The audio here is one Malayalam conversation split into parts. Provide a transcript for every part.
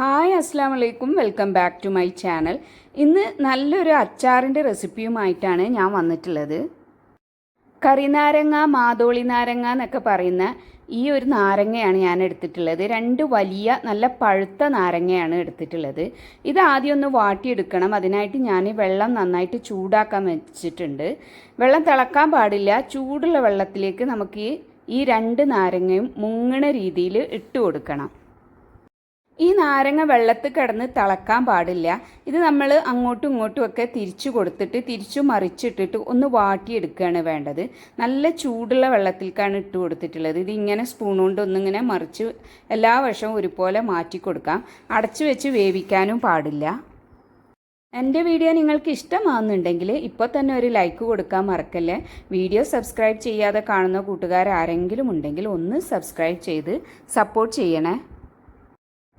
ഹായ് അസ്സാം വലൈക്കും welcome back to my channel. ഇന്ന് നല്ലൊരു അച്ചാറിന്റെ റെസിപ്പിയുമായിട്ടാണ് ഞാൻ വന്നിട്ടുള്ളത്. കറിനാരങ്ങ മാതോളി നാരങ്ങ എന്നൊക്കെ പറയുന്ന ഈ ഒരു നാരങ്ങയാണ് ഞാൻ എടുത്തിട്ടുള്ളത്. രണ്ട് വലിയ നല്ല പഴുത്ത നാരങ്ങയാണ് എടുത്തിട്ടുള്ളത്. ഇത് ആദ്യം ഒന്ന് വാട്ടിയെടുക്കണം. അതിനായിട്ട് ഞാൻ വെള്ളം നന്നായിട്ട് ചൂടാക്കാൻ വെച്ചിട്ടുണ്ട്. വെള്ളം തിളക്കാൻ പാടില്ല. ചൂടുള്ള വെള്ളത്തിലേക്ക് നമുക്ക് ഈ രണ്ട് നാരങ്ങയും മുങ്ങണ രീതിയിൽ ഇട്ട് കൊടുക്കണം. ഈ നാരങ്ങ വെള്ളത്തിൽ കിടന്ന് തിളക്കാൻ പാടില്ല. ഇത് നമ്മൾ അങ്ങോട്ടും ഇങ്ങോട്ടും ഒക്കെ തിരിച്ചു കൊടുത്തിട്ട് തിരിച്ചു മറിച്ചിട്ടിട്ട് ഒന്ന് വാട്ടിയെടുക്കുകയാണ് വേണ്ടത്. നല്ല ചൂടുള്ള വെള്ളത്തിലേക്കാണ് ഇട്ട് കൊടുത്തിട്ടുള്ളത്. ഇത് ഇങ്ങനെ സ്പൂൺ കൊണ്ട് ഒന്നിങ്ങനെ മറിച്ച് എല്ലാ വശവും ഒരുപോലെ മാറ്റി കൊടുക്കാം. അടച്ചു വെച്ച് വേവിക്കാനും പാടില്ല. എന്റെ വീഡിയോ നിങ്ങൾക്ക് ഇഷ്ടമാകുന്നുണ്ടെങ്കിൽ ഇപ്പോൾ തന്നെ ഒരു ലൈക്ക് കൊടുക്കാൻ മറക്കല്ലേ. വീഡിയോ സബ്സ്ക്രൈബ് ചെയ്യാതെ കാണുന്ന കൂട്ടുകാർ ആരെങ്കിലും ഉണ്ടെങ്കിൽ ഒന്ന് സബ്സ്ക്രൈബ് ചെയ്ത് സപ്പോർട്ട് ചെയ്യണേ.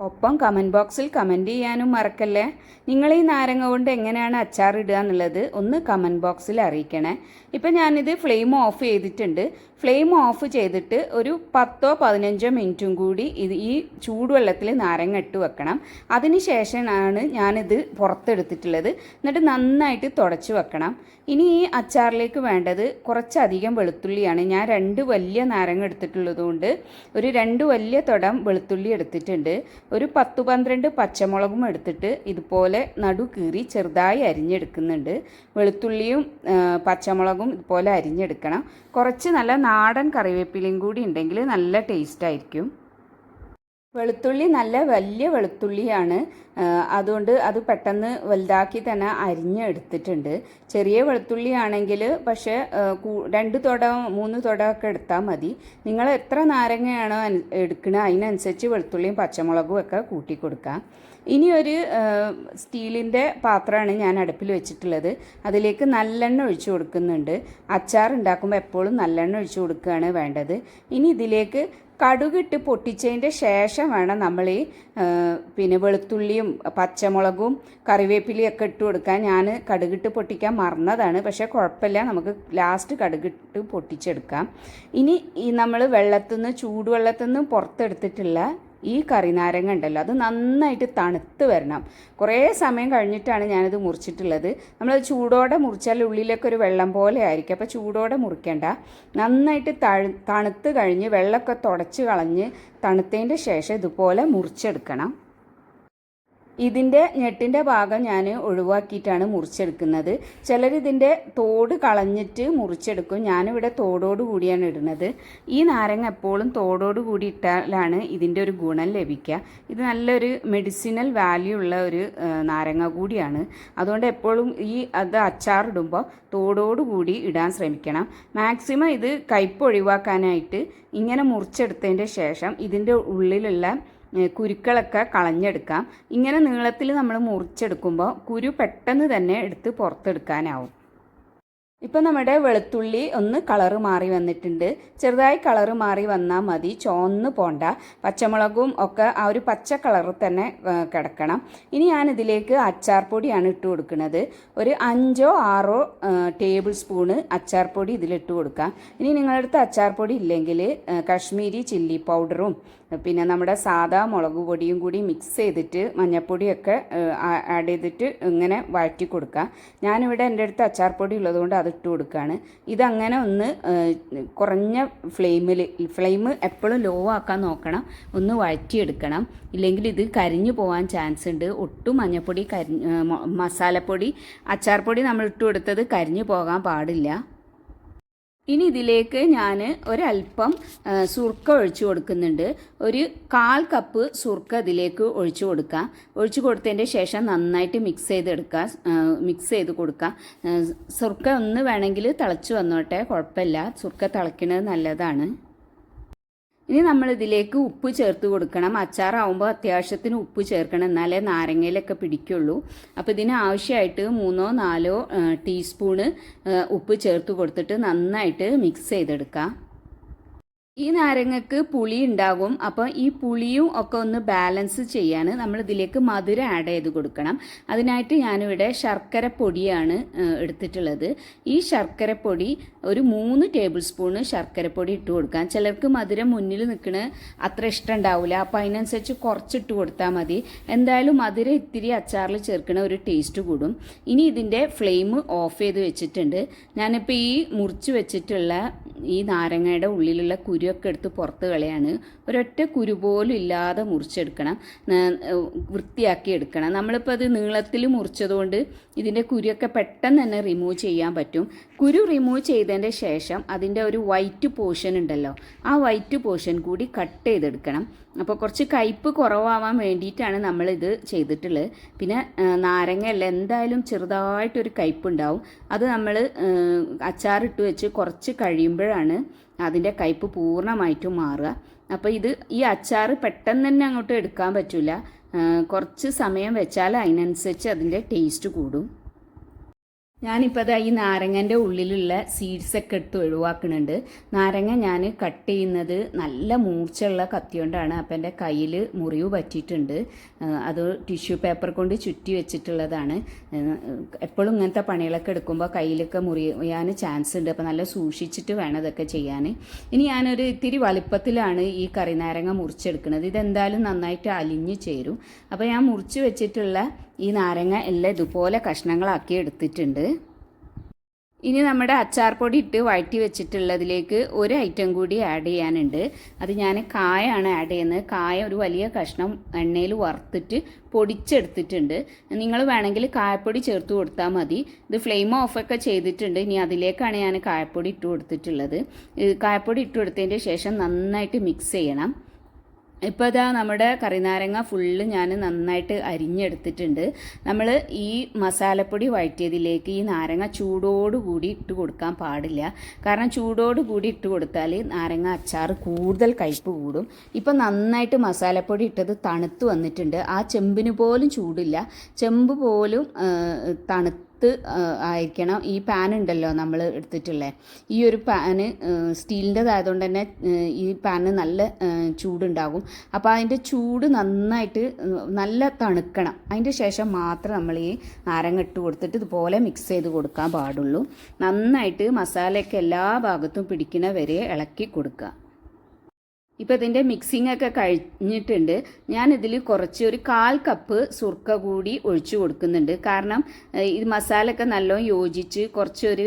ഒപ്പം കമന്റ് ബോക്സിൽ കമന്റ് ചെയ്യാനും മറക്കല്ലേ? നിങ്ങൾ ഈ നാരങ്ങ കൊണ്ട് എങ്ങനെയാണ് അച്ചാർ ഇടുക എന്നുള്ളത് ഒന്ന് കമന്റ് ബോക്സിൽ അറിയിക്കണേ. ഇപ്പം ഞാനിത് ഫ്ലെയിം ഓഫ് ചെയ്തിട്ടുണ്ട്. ഫ്ലെയിം ഓഫ് ചെയ്തിട്ട് ഒരു പത്തോ പതിനഞ്ചോ മിനിറ്റും കൂടി ഇത് ഈ ചൂടുവെള്ളത്തിൽ നാരങ്ങ ഇട്ട് വെക്കണം. അതിന് ശേഷമാണ് ഞാനിത് പുറത്തെടുത്തിട്ടുള്ളത്. എന്നിട്ട് നന്നായിട്ട് തുടച്ച് വെക്കണം. ഇനി ഈ അച്ചാറിലേക്ക് വേണ്ടത് കുറച്ചധികം വെളുത്തുള്ളിയാണ്. ഞാൻ രണ്ട് വലിയ നാരങ്ങ എടുത്തിട്ടുള്ളതുകൊണ്ട് ഒരു രണ്ട് വലിയ തുടം വെളുത്തുള്ളി എടുത്തിട്ടുണ്ട്. ഒരു പത്ത് പന്ത്രണ്ട് പച്ചമുളകും എടുത്തിട്ട് ഇതുപോലെ നടു കീറി ചെറുതായി അരിഞ്ഞെടുക്കുന്നുണ്ട്. വെളുത്തുള്ളിയും പച്ചമുളകും ഇതുപോലെ അരിഞ്ഞെടുക്കണം. കുറച്ച് നല്ല നാടൻ കറിവേപ്പിലയും കൂടി ഉണ്ടെങ്കിൽ നല്ല ടേസ്റ്റ് ആയിരിക്കും. വെളുത്തുള്ളി നല്ല വലിയ വെളുത്തുള്ളിയാണ്. അതുകൊണ്ട് അത് പെട്ടെന്ന് വലുതാക്കി തന്നെ അരിഞ്ഞെടുത്തിട്ടുണ്ട്. ചെറിയ വെളുത്തുള്ളി ആണെങ്കിൽ പക്ഷേ രണ്ട് തുട മൂന്ന് തുടമൊക്കെ എടുത്താൽ മതി. നിങ്ങൾ എത്ര നാരങ്ങയാണോ എടുക്കുന്നത് അതിനനുസരിച്ച് വെളുത്തുള്ളിയും പച്ചമുളകും ഒക്കെ കൂട്ടി കൊടുക്കാം. ഇനി ഒരു സ്റ്റീലിന്റെ പാത്രമാണ് ഞാൻ അടുപ്പിൽ വെച്ചിട്ടുള്ളത്. അതിലേക്ക് നല്ലെണ്ണ ഒഴിച്ചു കൊടുക്കുന്നുണ്ട്. അച്ചാർ ഉണ്ടാക്കുമ്പോൾ എപ്പോഴും നല്ലെണ്ണ ഒഴിച്ചു കൊടുക്കുകയാണ് വേണ്ടത്. ഇനി ഇതിലേക്ക് കടുകിട്ട് പൊട്ടിച്ചതിന്റെ ശേഷം വേണം നമ്മൾ ഈ പിന്നെ വെളുത്തുള്ളിയും പച്ചമുളകും കറിവേപ്പിലയും ഒക്കെ ഇട്ട് കൊടുക്കാൻ. ഞാൻ കടുകിട്ട് പൊട്ടിക്കാൻ മറന്നതാണ്. പക്ഷേ കുഴപ്പമില്ല നമുക്ക് ലാസ്റ്റ് കടുകിട്ട് പൊട്ടിച്ചെടുക്കാം. ഇനി ഈ നമ്മൾ വെള്ളത്തിൽ നിന്ന് ചൂടുവെള്ളത്തിൽ നിന്ന് പുറത്തെടുത്തിട്ടുള്ള ഈ കറിനാരങ്ങ ഉണ്ടല്ലോ അത് നന്നായിട്ട് തണുത്ത് വരണം. കുറേ സമയം കഴിഞ്ഞിട്ടാണ് ഞാനത് മുറിച്ചിട്ടുള്ളത്. നമ്മളത് ചൂടോടെ മുറിച്ചാൽ ഉള്ളിലൊക്കെ ഒരു വെള്ളം പോലെ ആയിരിക്കും. അപ്പോൾ ചൂടോടെ മുറിക്കേണ്ട. നന്നായിട്ട് തണുത്ത് കഴിഞ്ഞ് വെള്ളമൊക്കെ തുടച്ച് കളഞ്ഞ് തണുത്തതിന്റെ ശേഷം ഇതുപോലെ മുറിച്ചെടുക്കണം. ഇതിന്റെ ഞെട്ടിന്റെ ഭാഗം ഞാൻ ഒഴിവാക്കിയിട്ടാണ് മുറിച്ചെടുക്കുന്നത്. ചിലരിതിന്റെ തോട് കളഞ്ഞിട്ട് മുറിച്ചെടുക്കും. ഞാനിവിടെ തോടോട് കൂടിയാണ് ഇടുന്നത്. ഈ നാരങ്ങ എപ്പോഴും തോടോട് കൂടി ഇട്ടാലാണ് ഇതിന്റെ ഒരു ഗുണം ലഭിക്കുക. ഇത് നല്ലൊരു മെഡിസിനൽ വാല്യൂ ഉള്ള ഒരു നാരങ്ങ കൂടിയാണ്. അതുകൊണ്ട് എപ്പോഴും ഈ അത് അച്ചാറിടുമ്പോൾ തോടോട് കൂടി ഇടാൻ ശ്രമിക്കണം. മാക്സിമം ഇത് കയ്പ് ഒഴിവാക്കാനായിട്ട് ഇങ്ങനെ മുറിച്ചെടുത്തതിന്റെ ശേഷം ഇതിന്റെ ഉള്ളിലുള്ള കുരുക്കളൊക്കെ കളഞ്ഞെടുക്കാം. ഇങ്ങനെ നീളത്തിൽ നമ്മൾ മുറിച്ചെടുക്കുമ്പോൾ കുരു പെട്ടെന്ന് തന്നെ എടുത്ത് പുറത്തെടുക്കാനാവും. ഇപ്പം നമ്മുടെ വെളുത്തുള്ളി ഒന്ന് കളറ് മാറി വന്നിട്ടുണ്ട്. ചെറുതായി കളറ് മാറി വന്നാൽ മതി. ചോന്ന് പോണ്ട. പച്ചമുളകും ഒക്കെ ആ ഒരു പച്ച കളറിൽ തന്നെ കിടക്കണം. ഇനി ഞാൻ ഇതിലേക്ക് അച്ചാർ പൊടിയാണ് ഇട്ട് കൊടുക്കുന്നത്. ഒരു അഞ്ചോ ആറോ ടേബിൾ സ്പൂണ് അച്ചാർ പൊടി ഇതിലിട്ട് കൊടുക്കാം. ഇനി നിങ്ങളുടെ അടുത്ത് അച്ചാർ പൊടി ഇല്ലെങ്കിൽ കശ്മീരി ചില്ലി പൗഡറും പിന്നെ നമ്മുടെ സാധാ മുളക് പൊടിയും കൂടി മിക്സ് ചെയ്തിട്ട് മഞ്ഞൾപ്പൊടിയൊക്കെ ആഡ് ചെയ്തിട്ട് ഇങ്ങനെ വഴറ്റി കൊടുക്കുക ഞാനിവിടെ എന്റെ അടുത്ത് അച്ചാർ പൊടി ഉള്ളതുകൊണ്ട് അത് ഇട്ട് കൊടുക്കുകയാണ് ഇതങ്ങനെ ഒന്ന് കുറഞ്ഞ ഫ്ലെയിമിൽ ഫ്ലെയിം എപ്പോഴും ലോ ആക്കാൻ നോക്കണം. ഒന്ന് വഴറ്റിയെടുക്കണം. ഇല്ലെങ്കിൽ ഇത് കരിഞ്ഞു പോകാൻ ചാൻസ് ഉണ്ട്. ഒട്ടും മഞ്ഞൾപ്പൊടി കരി മസാലപ്പൊടി അച്ചാർപ്പൊടി നമ്മൾ ഇട്ട് കൊടുത്തത് കരിഞ്ഞു പോകാൻ പാടില്ല. ഇനി ഇതിലേക്ക് ഞാൻ ഒരല്പം സുർക്ക ഒഴിച്ചു കൊടുക്കുന്നുണ്ട്. ഒരു കാൽ കപ്പ് സുർക്ക ഇതിലേക്ക് ഒഴിച്ചു കൊടുക്കാം. ഒഴിച്ചു കൊടുത്തതിന്റെ ശേഷം നന്നായിട്ട് മിക്സ് ചെയ്തെടുക്കുക മിക്സ് ചെയ്ത് കൊടുക്കാം. സുർക്ക ഒന്ന് വേണമെങ്കിൽ തിളച്ച് വന്നോട്ടെ കുഴപ്പമില്ല. സുർക്ക തിളയ്ക്കുന്നത് നല്ലതാണ്. ഇനി നമ്മൾ ഇതിലേക്ക് ഉപ്പ് ചേർത്ത് കൊടുക്കണം. അച്ചാറാവുമ്പോൾ അത്യാവശ്യത്തിന് ഉപ്പ് ചേർക്കണം. എന്നാലേ നാരങ്ങയിലൊക്കെ പിടിക്കുള്ളൂ. അപ്പോൾ ഇതിന് ആവശ്യമായിട്ട് മൂന്നോ നാലോ ടീസ്പൂണ് ഉപ്പ് ചേർത്ത് കൊടുത്തിട്ട് നന്നായിട്ട് മിക്സ് ചെയ്തെടുക്കാം. ഈ നാരങ്ങക്ക് പുളി ഉണ്ടാകും. അപ്പോൾ ഈ പുളിയും ഒക്കെ ഒന്ന് ബാലൻസ് ചെയ്യാൻ നമ്മൾ ഇതിലേക്ക് മധുരം ആഡ് ചെയ്ത് കൊടുക്കണം. അതിനായിട്ട് ഞാനിവിടെ ശർക്കര പൊടിയാണ് എടുത്തിട്ടുള്ളത്. ഈ ശർക്കര പൊടി ഒരു മൂന്ന് ടേബിൾ സ്പൂണ് ശർക്കര പൊടി ഇട്ട് കൊടുക്കാം. ചിലർക്ക് മധുരം മുന്നിൽ നിൽക്കണ അത്ര ഇഷ്ടം ഉണ്ടാവില്ല അപ്പോൾ അതിനനുസരിച്ച് കുറച്ചിട്ട് കൊടുത്താൽ മതി. എന്തായാലും മധുരം ഇത്തിരി അച്ചാറിൽ ചേർക്കണ ഒരു ടേസ്റ്റ് കൂടും. ഇനി ഇതിന്റെ ഫ്ലെയിം ഓഫ് ചെയ്ത് വെച്ചിട്ടുണ്ട്. ഞാനിപ്പോൾ ഈ മുറിച്ച് വെച്ചിട്ടുള്ള ഈ നാരങ്ങയുടെ ഉള്ളിലുള്ള കുരുവൊക്കെ എടുത്ത് പുറത്ത് കളയാണ്. ഒരൊറ്റ കുരു പോലും ഇല്ലാതെ മുറിച്ചെടുക്കണം. വൃത്തിയാക്കി എടുക്കണം. നമ്മളിപ്പോൾ അത് നീളത്തിൽ മുറിച്ചതുകൊണ്ട് ഇതിന്റെ കുരുവൊക്കെ പെട്ടെന്ന് തന്നെ റിമൂവ് ചെയ്യാൻ പറ്റും. കുരു റിമൂവ് ചെയ്തതിന്റെ ശേഷം അതിന്റെ ഒരു വൈറ്റ് പോർഷൻ ഉണ്ടല്ലോ. ആ വൈറ്റ് പോർഷൻ കൂടി കട്ട് ചെയ്തെടുക്കണം. അപ്പോൾ കുറച്ച് കയ്പ്പ് കുറവാവാൻ വേണ്ടിയിട്ടാണ് നമ്മളിത് ചെയ്തിട്ടുള്ളത്. പിന്നെ നാരങ്ങയല്ല എന്തായാലും ചെറുതായിട്ടൊരു കയ്പ്പുണ്ടാവും. അത് നമ്മൾ അച്ചാറിട്ട് വെച്ച് കുറച്ച് കഴിയുമ്പോഴാണ് അതിന്റെ കയ്പ്പ് പൂർണമായിട്ടും മാറുക. അപ്പോൾ ഇത് ഈ അച്ചാർ പെട്ടെന്ന് തന്നെ അങ്ങോട്ട് എടുക്കാൻ പറ്റില്ല. കുറച്ച് സമയം വെച്ചാൽ അതിനനുസരിച്ച് അതിന്റെ ടേസ്റ്റ് കൂടും. ഞാനിപ്പോൾ ഈ നാരങ്ങന്റെ ഉള്ളിലുള്ള സീഡ്സൊക്കെ എടുത്ത് ഒഴിവാക്കുന്നുണ്ട്. നാരങ്ങ ഞാൻ കട്ട് ചെയ്യുന്നത് നല്ല മൂർച്ചയുള്ള കത്തി കൊണ്ടാണ് അപ്പം എന്റെ കയ്യിൽ മുറിവ് പറ്റിയിട്ടുണ്ട്. അത് ടിഷ്യൂ പേപ്പർ കൊണ്ട് ചുറ്റി വെച്ചിട്ടുള്ളതാണ്. എപ്പോഴും ഇങ്ങനത്തെ പണികളൊക്കെ എടുക്കുമ്പോൾ കയ്യിലൊക്കെ മുറിയാൻ ചാൻസ് ഉണ്ട്. അപ്പോൾ നല്ല സൂക്ഷിച്ചിട്ട് വേണം ഇതൊക്കെ ചെയ്യാൻ. ഇനി ഞാനൊരു ഇത്തിരി വലുപ്പത്തിലാണ് ഈ കറി നാരങ്ങ മുറിച്ചെടുക്കുന്നത്. ഇതെന്തായാലും നന്നായിട്ട് അലിഞ്ഞ് ചേരും. അപ്പോൾ ഞാൻ മുറിച്ച് വെച്ചിട്ടുള്ള ഈ നാരങ്ങ എല്ലാം ഇതുപോലെ കഷ്ണങ്ങളാക്കി എടുത്തിട്ടുണ്ട്. ഇനി നമ്മുടെ അച്ചാർ പൊടി ഇട്ട് വഴറ്റി വെച്ചിട്ടുള്ളതിലേക്ക് ഒരു ഐറ്റം കൂടി ആഡ് ചെയ്യാനുണ്ട്. അത് ഞാൻ കായാണ് ആഡ് ചെയ്യുന്നത്. കായ ഒരു വലിയ കഷ്ണം എണ്ണയിൽ വറുത്തിട്ട് പൊടിച്ചെടുത്തിട്ടുണ്ട്. നിങ്ങൾ വേണമെങ്കിൽ കായപ്പൊടി ചേർത്ത് കൊടുത്താൽ മതി. ഇത് ഫ്ലെയിം ഓഫൊക്കെ ചെയ്തിട്ടുണ്ട്. ഇനി അതിലേക്കാണ് ഞാൻ കായപ്പൊടി ഇട്ട് കൊടുത്തിട്ടുള്ളത്. കായപ്പൊടി ഇട്ട് കൊടുത്തതിന്റെ ശേഷം നന്നായിട്ട് മിക്സ് ചെയ്യണം. ഇപ്പോൾ ഇതാ നമ്മുടെ കറിനാരങ്ങ ഫുള്ള് ഞാൻ നന്നായിട്ട് അരിഞ്ഞെടുത്തിട്ടുണ്ട്. നമ്മൾ ഈ മസാലപ്പൊടി വഴറ്റിയതിലേക്ക് ഈ നാരങ്ങ ചൂടോടുകൂടി ഇട്ട് കൊടുക്കാൻ പാടില്ല. കാരണം ചൂടോടുകൂടി ഇട്ട് കൊടുത്താൽ നാരങ്ങ അച്ചാർ കൂടുതൽ കയ്പ്പ് കൂടും. ഇപ്പം നന്നായിട്ട് മസാലപ്പൊടി ഇട്ടത് തണുത്ത് വന്നിട്ടുണ്ട്. ആ ചെമ്പിന് പോലും ചൂടില്ല. ചെമ്പ് പോലും തണുത്ത് ആ, ആയിരിക്കണം ഈ പാൻ ഉണ്ടല്ലോ നമ്മൾ എടുത്തിട്ടുള്ളത് ഈ ഒരു പാന് സ്റ്റീലിന്റെതായതുകൊണ്ട് തന്നെ ഈ പാന് നല്ല ചൂടുണ്ടാകും. അപ്പോൾ അതിന്റെ ചൂട് നന്നായിട്ട് നല്ല തണുക്കണം. അതിന്റെ ശേഷം മാത്രം നമ്മൾ ഈ നാരങ്ങ ഇട്ട് കൊടുത്തിട്ട് ഇതുപോലെ മിക്സ് ചെയ്ത് കൊടുക്കാൻ പാടുള്ളൂ. നന്നായിട്ട് മസാലയൊക്കെ എല്ലാ ഭാഗത്തും പിടിക്കുന്ന വരെ ഇളക്കി കൊടുക്കുക. ഇപ്പോൾ ഇതിന്റെ മിക്സിംഗ് ഒക്കെ കഴിഞ്ഞിട്ടുണ്ട്. ഞാനിതിൽ കുറച്ച് ഒരു കാൽ കപ്പ് സുർക്ക കൂടി ഒഴിച്ചു കൊടുക്കുന്നുണ്ട്. കാരണം ഇത് മസാലയൊക്കെ നല്ലോണം യോജിച്ച് കുറച്ചൊരു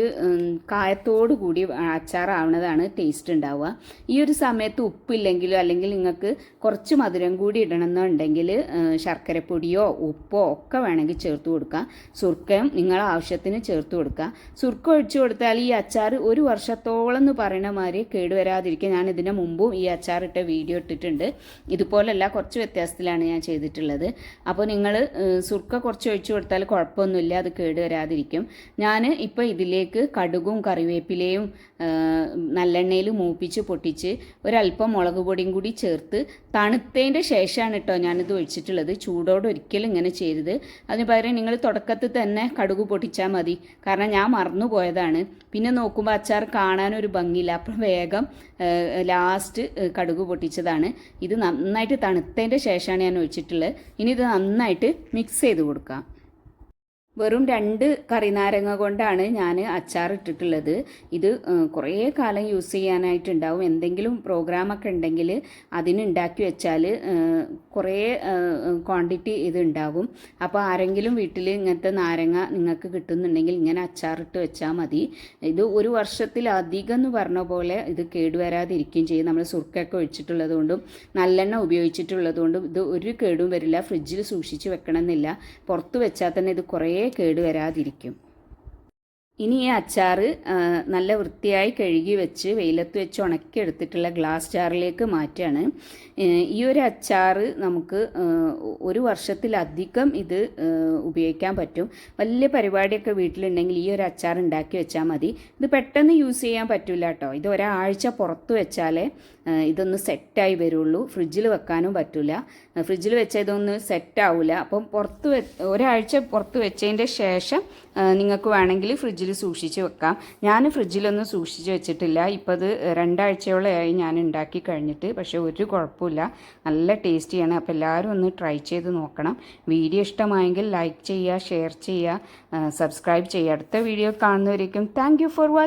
കായത്തോട് കൂടി അച്ചാറാവുന്നതാണ് ടേസ്റ്റ് ഉണ്ടാവുക. ഈ ഒരു സമയത്ത് ഉപ്പില്ലെങ്കിലോ അല്ലെങ്കിൽ നിങ്ങൾക്ക് കുറച്ച് മധുരം കൂടി ഇടണമെന്നുണ്ടെങ്കിൽ ശർക്കരപ്പൊടിയോ ഉപ്പോ ഒക്കെ വേണമെങ്കിൽ ചേർത്ത് കൊടുക്കാം സുർക്കയും നിങ്ങൾ ആവശ്യത്തിന് ചേർത്ത് കൊടുക്കുക. സുർക്ക ഒഴിച്ചു കൊടുത്താൽ ഈ അച്ചാർ ഒരു വർഷത്തോളം എന്ന് പറയണ മാതിരി കേടുവരാതിരിക്കുക ഞാൻ ഇതിനു മുമ്പും ഈ അച്ചാർ ഇട്ട വീഡിയോ ഇട്ടിട്ടുണ്ട്. ഇതുപോലല്ല കുറച്ച് വ്യത്യാസത്തിലാണ് ഞാൻ ചെയ്തിട്ടുള്ളത്. അപ്പോൾ നിങ്ങൾ സുർക്ക കുറച്ച് ഒഴിച്ചു കൊടുത്താൽ കുഴപ്പമൊന്നുമില്ല അത് കേടുവരാതിരിക്കും ഞാൻ ഇപ്പോൾ ഇതിലേക്ക് കടുകും കറിവേപ്പിലയും നല്ലെണ്ണയിൽ മൂപ്പിച്ച് പൊട്ടിച്ച് ഒരല്പം മുളക് പൊടിയും കൂടി ചേർത്ത് തണുത്തതിന്റെ ശേഷമാണ് കേട്ടോ ഞാനിത് ഒഴിച്ചിട്ടുള്ളത്. ചൂടോടെ ഒരിക്കലും ഇങ്ങനെ ചെയ്തത് അതിന് പകരം നിങ്ങൾ തുടക്കത്തിൽ തന്നെ കടുക് പൊട്ടിച്ചാൽ മതി. കാരണം ഞാൻ മറന്നു പോയതാണ്. പിന്നെ നോക്കുമ്പോൾ അച്ചാർ കാണാനൊരു ഭംഗിയില്ല. അപ്പം വേഗം ലാസ്റ്റ് കടുക് പൊട്ടിച്ചതാണ്. ഇത് നന്നായിട്ട് തണുത്തതിന്റെ ശേഷമാണ് ഞാൻ ഒഴിച്ചിട്ടുള്ളത്. ഇനി ഇത് നന്നായിട്ട് മിക്സ് ചെയ്ത് കൊടുക്കാം. വെറും രണ്ട് കറിനാരങ്ങ കൊണ്ടാണ് ഞാൻ അച്ചാർ ഇട്ടിട്ടുള്ളത്. ഇത് കുറേ കാലം യൂസ് ചെയ്യാനായിട്ടുണ്ടാവും. എന്തെങ്കിലും പ്രോഗ്രാമൊക്കെ ഉണ്ടെങ്കിൽ അതിന് ഉണ്ടാക്കി വെച്ചാൽ കുറേ ക്വാണ്ടിറ്റി ഇതുണ്ടാകും അപ്പോൾ ആരെങ്കിലും വീട്ടിൽ ഇങ്ങനത്തെ നാരങ്ങ നിങ്ങൾക്ക് കിട്ടുന്നുണ്ടെങ്കിൽ ഇങ്ങനെ അച്ചാറിട്ട് വെച്ചാൽ മതി. ഇത് ഒരു വർഷത്തിലധികം എന്ന് പറഞ്ഞ പോലെ ഇത് കേടുവരാതിരിക്കുകയും ചെയ്യും. നമ്മൾ സുർക്കൊക്കെ ഒഴിച്ചിട്ടുള്ളത് കൊണ്ടും നല്ലെണ്ണ ഉപയോഗിച്ചിട്ടുള്ളത് കൊണ്ടും ഇത് ഒരു കേടും വരില്ല. ഫ്രിഡ്ജിൽ സൂക്ഷിച്ച് വെക്കണമെന്നില്ല. പുറത്ത് വെച്ചാൽ തന്നെ ഇത് കുറേ കേട് വരാതിരിക്കും ഇനി ഈ അച്ചാർ നല്ല വൃത്തിയായി കഴുകി വെച്ച് വെയിലത്ത് വെച്ച് ഉണക്കി എടുത്തിട്ടുള്ള ഗ്ലാസ് ജാറിലേക്ക് മാറ്റുകയാണ്. ഈ ഒരു അച്ചാർ നമുക്ക് ഒരു വർഷത്തിലധികം ഇത് ഉപയോഗിക്കാൻ പറ്റും. വലിയ പരിപാടിയൊക്കെ വീട്ടിലുണ്ടെങ്കിൽ ഈ ഒരു അച്ചാർ ഉണ്ടാക്കി വെച്ചാൽ മതി. ഇത് പെട്ടെന്ന് യൂസ് ചെയ്യാൻ പറ്റില്ല കേട്ടോ ഇത് ഒരാഴ്ച പുറത്ത് വെച്ചാലേ ഇതൊന്ന് സെറ്റായി വരുള്ളൂ. ഫ്രിഡ്ജിൽ വെക്കാനും പറ്റില്ല ഫ്രിഡ്ജിൽ വെച്ചാൽ ഇതൊന്ന് സെറ്റ് ആവില്ല അപ്പം പുറത്ത് ഒരാഴ്ച പുറത്ത് വെച്ചതിന്റെ ശേഷം നിങ്ങൾക്ക് വേണമെങ്കിൽ ഫ്രിഡ്ജിൽ സൂക്ഷിച്ച് വെക്കാം. ഞാൻ ഫ്രിഡ്ജിലൊന്നും സൂക്ഷിച്ച് വെച്ചിട്ടില്ല. ഇപ്പോൾ അത് രണ്ടാഴ്ചയോളമായി ഞാൻ ഉണ്ടാക്കി കഴിഞ്ഞിട്ട് പക്ഷേ ഒരു കുഴപ്പമില്ല നല്ല ടേസ്റ്റിയാണ്. അപ്പോൾ എല്ലാവരും ഒന്ന് ട്രൈ ചെയ്ത് നോക്കണം. വീഡിയോ ഇഷ്ടമായെങ്കിൽ ലൈക്ക് ചെയ്യുക ഷെയർ ചെയ്യുക സബ്സ്ക്രൈബ് ചെയ്യുക അടുത്ത വീഡിയോ കാണുന്നവരേക്കും താങ്ക് ഫോർ വാച്ചിങ്